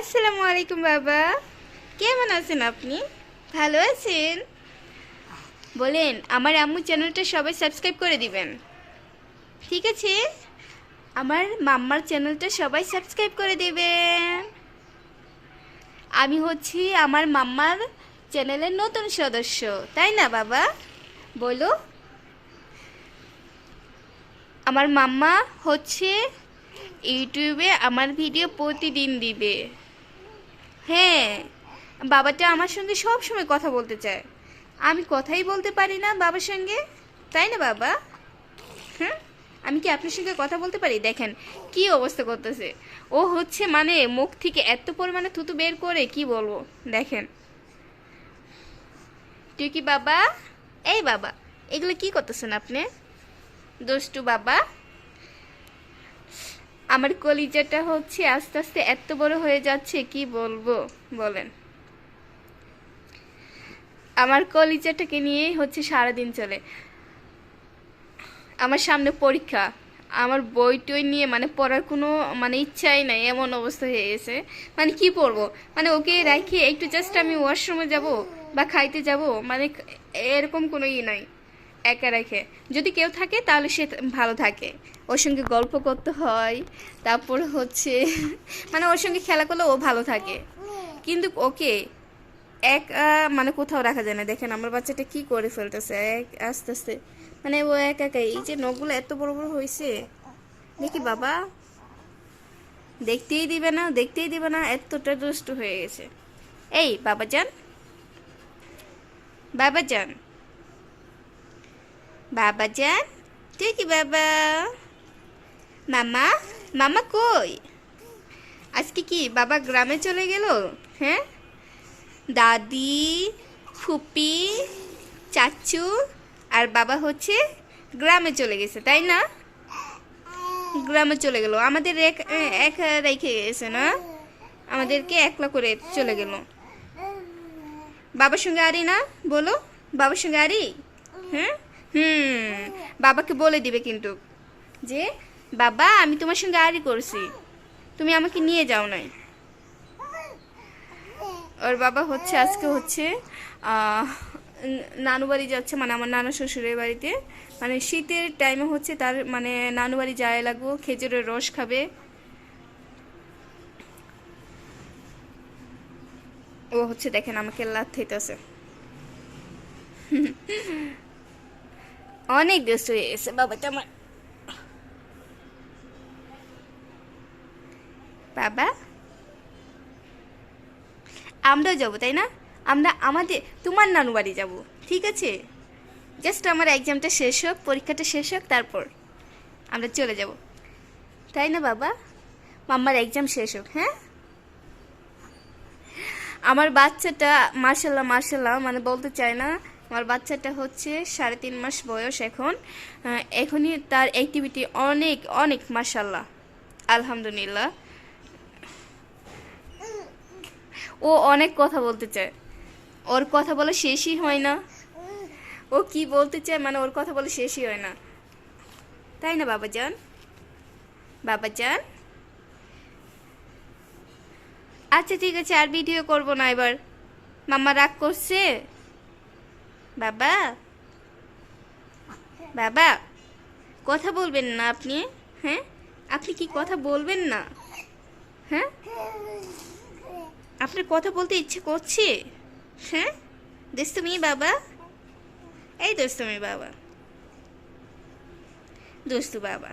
আসসালামু আলাইকুম, বাবা। কেমন আছেন আপনি? ভালো আছেন? বলেন, আমার আম্মু চ্যানেলটা সবাই সাবস্ক্রাইব করে দিবেন। ঠিক আছে? আমার মাম্মার চ্যানেলটা সবাই সাবস্ক্রাইব করে দেবেন। আমি হচ্ছি আমার মাম্মার চ্যানেলের নতুন সদস্য, তাই না, বাবা? বলো। আমার মাম্মা হচ্ছে ইউটিউবে আমার ভিডিও প্রতিদিন দিবে। হ্যাঁ বাবাটা আমার সঙ্গে সব সময় কথা বলতে চায়। আমি কথাই বলতে পারি না বাবার সঙ্গে, তাই না বাবা? হ্যাঁ আমি কি আপনার সঙ্গে কথা বলতে পারি? দেখেন, কি অবস্থা করতেছে। ও হচ্ছে মানে মুখ থেকে এত পরিমাণে থুতু বের করে, কি বলব? দেখেন। তুই কি বাবা? এই বাবা, এগুলো কি করতেছেন আপনি? দুষ্টু বাবা? আমার কলিজাটা হচ্ছে আস্তে আস্তে এত বড় হয়ে যাচ্ছে, কি বলব? বলেন। আমার কলিজাটাকে নিয়েই হচ্ছে সারাদিন চলে। আমার সামনে পরীক্ষা। আমার বই টই নিয়ে মানে পড়ার কোনো মানে ইচ্ছাই নাই, এমন অবস্থা হয়ে গেছে। মানে কি পড়ব? মানে ওকে রেখে, একটু জাস্ট আমি ওয়াশরুমে যাব বা খাইতে যাব মানে এরকম কোনো ই নাই। একা রেখে। যদি কেউ থাকে, তাহলে সে ভালো থাকে। ওর সঙ্গে গল্প করতে হয়। তারপর হচ্ছে মানে ওর সঙ্গে খেলা করলে ও ভালো থাকে। কিন্তু ওকে এক মানে কোথাও রাখা যায় না। দেখেন, আমার বাচ্চাটা কি করে ফেলতেছে, এক, আস্তে আস্তে। মানে ও এক একা। এই যে নখগুলো এত বড় বড় হয়েছে, দেখি বাবা। দেখতেই দিবে না, দেখতেই দিবে না, এতটা দুষ্ট হয়ে গেছে। এই বাবা যান বাবা যান বাবা যান তুই কি বাবা মামা মামা কই আজকে কি বাবা গ্রামে চলে গেল হ্যাঁ দাদি ফুপি চাচু আর বাবা হচ্ছে গ্রামে চলে গেছে তাই না গ্রামে চলে গেল আমাদের এক এক রেখে গেছে না আমাদেরকে একলা করে চলে গেল বাবার সঙ্গে আরি না বলো বাবার সঙ্গে আরি হ্যাঁ হুম, বাবাকে বলে দিবে কিন্তু যে, বাবা, আমি তোমার সঙ্গে আরি করছি। তুমি আমাকে নিয়ে যাও নাই। ওর বাবা হচ্ছে, আজকে হচ্ছে নানু বাড়ি যাচ্ছে মানে আমার নানা শ্বশুরের বাড়িতে। মানে শীতের টাইমে হচ্ছে তার মানে নানু বাড়ি যায় লাগবো, খেজুরের রস খাবে। ও হচ্ছে, দেখেন আমাকে লাত খাইতেছে। অনেক ব্যস্ত হয়ে গেছে বাবাটা আমার বাবা? আমরাও যাব, তাই না? আমরা আমাদের তোমার নানু বাড়ি যাব, ঠিক আছে? জাস্ট আমার এক্সামটা শেষ হোক, পরীক্ষাটা শেষ হোক, তারপর আমরা চলে যাব। তাই না, বাবা? মাম্মার এক্সাম শেষ হোক হ্যাঁ? আমার বাচ্চাটা মার্শাল্লাহ মার্শাল্লাহ মানে বলতে চায় না আমার বাচ্চাটা হচ্ছে সাড়ে তিন মাস বয়স এখন। এখনই তার অ্যাক্টিভিটি অনেক অনেক মার্শাল্লাহ আলহামদুলিল্লাহ। ও অনেক কথা বলতে চায়। ওর কথা বলে শেষই হয় না। ও কি বলতে চায় মানে ওর কথা বলে শেষই হয় না। তাই না বাবা যান বাবা যান আচ্ছা ঠিক আছে, আর ভিডিও করব না এবার। মাম্মা রাগ করছে? বাবা। বাবা, কথা বলবেন না আপনি হ্যাঁ? আপনি কি কথা বলবেন না? হ্যাঁ? আপনার কথা বলতে ইচ্ছে করছে? হ্যাঁ? দুষ্টুমি বাবা। এই দুষ্টুমি বাবা। দুষ্টু বাবা।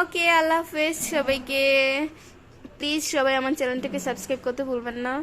ওকে, আল্লাহ হাফেজ সবাইকে। প্লিজ সবাই আমার চ্যানেলটাকে সাবস্ক্রাইব করতে ভুলবেন না।